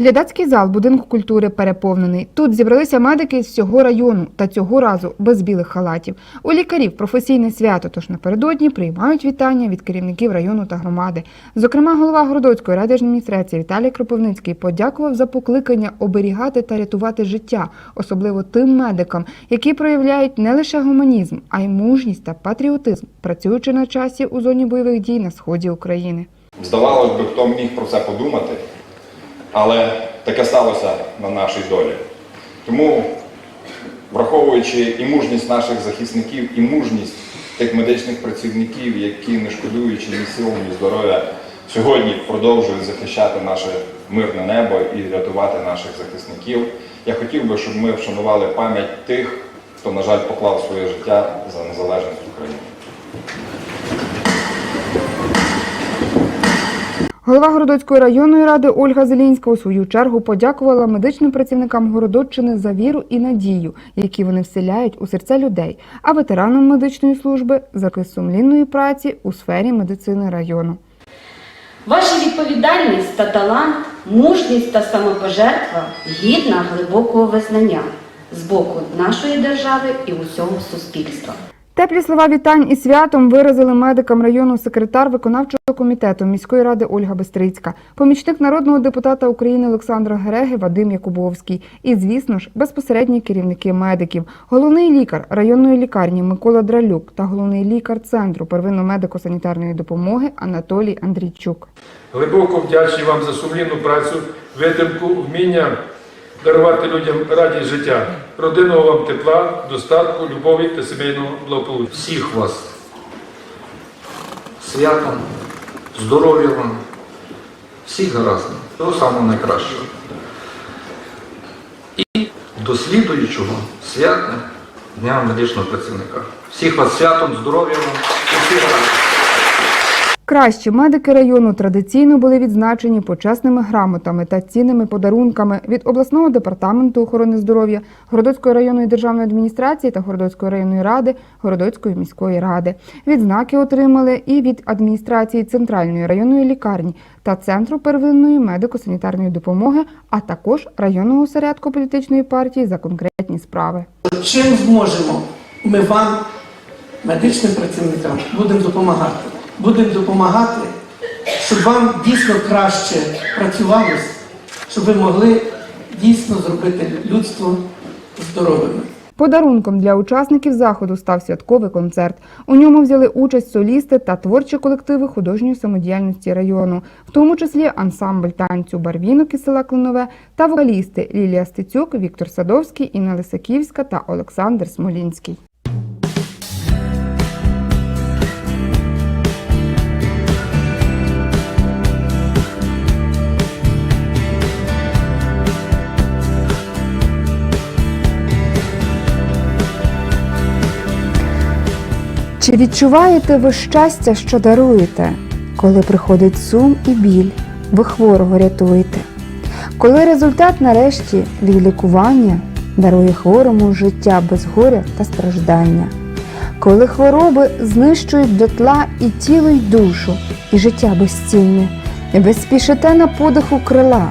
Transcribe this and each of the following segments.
Глядацький зал будинку культури переповнений. Тут зібралися медики з всього району та цього разу без білих халатів. У лікарів професійне свято, тож напередодні приймають вітання від керівників району та громади. Зокрема, голова Городоцької райдержадміністрації Віталій Кропивницький подякував за покликання оберігати та рятувати життя, особливо тим медикам, які проявляють не лише гуманізм, а й мужність та патріотизм, працюючи на часі у зоні бойових дій на сході України. Здавалось би, хто міг про це подумати, але таке сталося на нашій долі. Тому, враховуючи і мужність наших захисників, і мужність тих медичних працівників, які, не шкодуючи ні сил, ні здоров'я, сьогодні продовжують захищати наше мирне небо і рятувати наших захисників, я хотів би, щоб ми вшанували пам'ять тих, хто, на жаль, поклав своє життя за незалежність України. Голова Городоцької районної ради Ольга Зелінська у свою чергу подякувала медичним працівникам Городоччини за віру і надію, які вони вселяють у серця людей, а ветеранам медичної служби за сумлінної праці у сфері медицини району. Ваша відповідальність та талант, мужність та самопожертва гідна глибокого визнання з боку нашої держави і усього суспільства. Теплі слова вітань і святом виразили медикам району секретар виконавчого комітету міської ради Ольга Бестрицька, помічник народного депутата України Олександра Гереги Вадим Якубовський і, звісно ж, безпосередні керівники медиків, головний лікар районної лікарні Микола Дралюк та головний лікар центру первинно-медико-санітарної допомоги Анатолій Андрійчук. Глибоко вдячні вам за сумлінну працю, витримку, вміння дарувати людям радість життя, родинного вам тепла, достатку, любові та сімейного благополуччя. всіх вас святом, здоров'я вам, всіх гараздів, всього самого найкращого. І до слідуючого свята Дня медичного працівника. Всіх вас святом, здоров'я вам і всіх гараздів. Кращі медики району традиційно були відзначені почесними грамотами та цінними подарунками від обласного департаменту охорони здоров'я, Городоцької районної державної адміністрації та Городоцької районної ради, Городоцької міської ради. Відзнаки отримали і від адміністрації центральної районної лікарні та центру первинної медико-санітарної допомоги, а також районного осередку політичної партії за конкретні справи. Чим зможемо, ми вам, медичним працівникам, будемо допомагати. Будемо допомагати, щоб вам дійсно краще працювалося, щоб ви могли дійсно зробити людство здоровими. Подарунком для учасників заходу став святковий концерт. У ньому взяли участь солісти та творчі колективи художньої самодіяльності району, в тому числі ансамбль танцю Барвінок із села Клинове та вокалісти Лілія Стецюк, Віктор Садовський, Інна Лисаківська та Олександр Смолінський. Чи відчуваєте ви щастя, що даруєте, коли приходить сум і біль, ви хворого рятуєте? Коли результат нарешті від лікування дарує хворому життя без горя та страждання? Коли хвороби знищують дотла і тіло, й душу, і життя безцінне, ви спішите на подиху крила,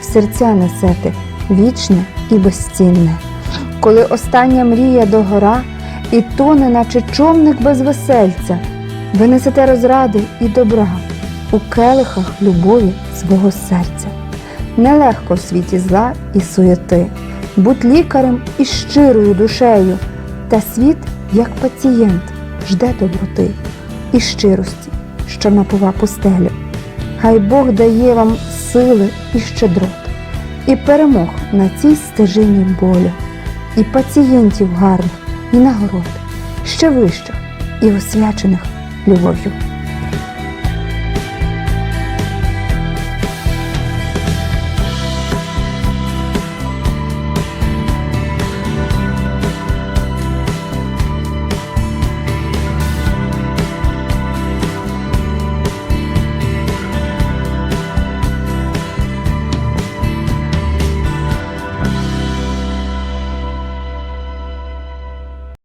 в серця несете вічне і безцінне. Коли остання мрія догора і тоне, наче човник без весельця, ви розради і добра у келихах любові свого серця. Нелегко в світі зла і суєти, будь лікарем і щирою душею, та світ, як пацієнт, жде доброти і щирості, що напова пустелю. Хай Бог дає вам сили і щедрот, і перемог на цій стежині болю, і пацієнтів гарних, і нагород, ще вищих і освячених любов'ю.